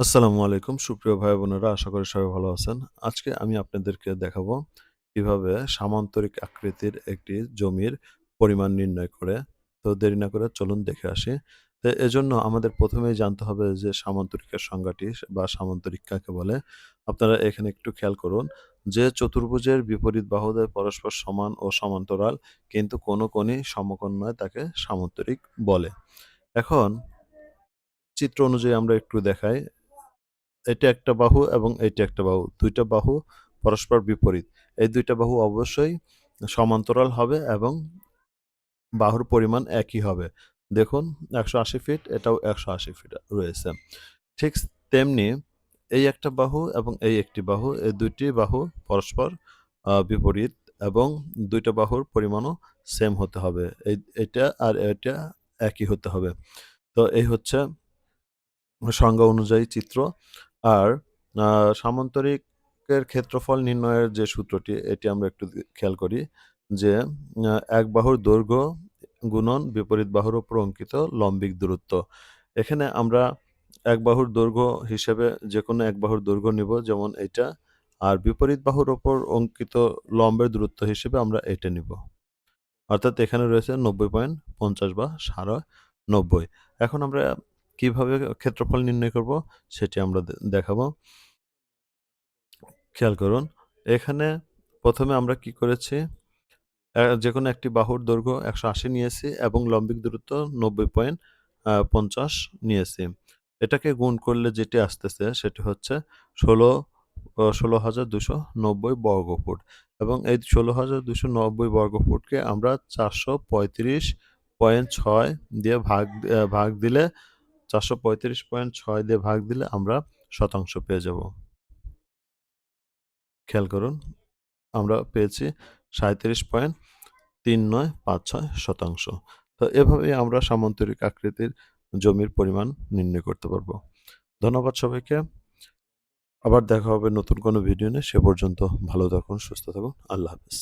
আসসালামু আলাইকুম। সুপ্রিয় ভাই বোনেরা, আশা করি সবাই ভালো আছেন। আজকে আমি আপনাদেরকে দেখাবো কীভাবে সামান্তরিক আকৃতির একটি জমির পরিমাণ নির্ণয় করে। তো দেরি না করে চলুন দেখে আসি। তো এজন্য আমাদের প্রথমেই জানতে হবে যে সামান্তরিকের সংজ্ঞাটি বা সামান্তরিক কাকে বলে। আপনারা এখানে একটু খেয়াল করুন যে চতুর্ভুজের বিপরীত বাহুদের পরস্পর সমান ও সমান্তরাল, কিন্তু কোনো কোনই সমকোণ নয় তাকে সামান্তরিক বলে। এখন চিত্র অনুযায়ী আমরা একটু দেখাই। এটা একটা বাহু এবং এটা একটা বাহু। দুইটা বাহু পরস্পর বিপরীত। এই দুইটা বাহু অবশ্যই সমান্তরাল হবে এবং বাহুর পরিমাণ একই হবে। দেখুন, একশো আশি ফিট এটাও একশো আশি ফিট রয়েছে। ঠিক তেমনি এই একটা বাহু এবং এই একটি বাহু, এই দুইটি বাহু পরস্পর বিপরীত এবং দুইটা বাহুর পরিমাণও সেম হতে হবে। এই, এটা আর এটা একই হতে হবে। তো এই হচ্ছে সংজ্ঞা অনুযায়ী চিত্র। আর সামান্তরিকের ক্ষেত্রফল নির্ণয়ের যে সূত্রটি, এটি আমরা একটু খেয়াল করি যে এক বাহুর দৈর্ঘ্য গুণন বিপরীত বাহুর উপর অঙ্কিত লম্বিক দূরত্ব। এখানে আমরা এক বাহুর দৈর্ঘ্য হিসেবে যে কোনো এক বাহুর দৈর্ঘ্য নিব, যেমন এটা, আর বিপরীত বাহুর ওপর অঙ্কিত লম্বের দূরত্ব হিসেবে আমরা এটা নিব। অর্থাৎ এখানে রয়েছে নব্বই পয়েন্ট পঞ্চাশ বা সাড়ে নব্বই। এখন আমরা কীভাবে ক্ষেত্রফল নির্ণয় করব সেটি আমরা দেখাবো। খেয়াল করুন, এখানে প্রথমে আমরা কি করেছি? যে কোনো একটি বাহুর দৈর্ঘ্য একশো আশি নিয়েছি এবং লম্বিক দূরত্ব নব্বই পয়েন্ট পঞ্চাশ নিয়েছি। এটাকে গুণ করলে যেটি আসতেছে সেটি হচ্ছে ষোলো ষোলো হাজার দুশো নব্বই বর্গফুট এবং এই ষোলো হাজার দুশো নব্বই বর্গফুটকে আমরা চারশো পঁয়ত্রিশ পয়েন্ট ছয় দিয়ে ভাগ ভাগ দিলে চারশো পঁয়ত্রিশ পয়েন্ট ছয় দিয়ে ভাগ দিলে আমরা শতাংশ পেয়ে যাব। খেয়াল করুন, আমরা পেয়েছি সাঁত্রিশ পয়েন্ট তিন নয় পাঁচ ছয় শতাংশ। তো এভাবেই আমরা সামান্তরিক আকৃতির জমির পরিমাণ নির্ণয় করতে পারব। ধন্যবাদ সবাইকে। আবার দেখা হবে নতুন কোনো ভিডিও নিয়ে। সে পর্যন্ত ভালো থাকুন, সুস্থ থাকুন। আল্লাহ হাফিজ।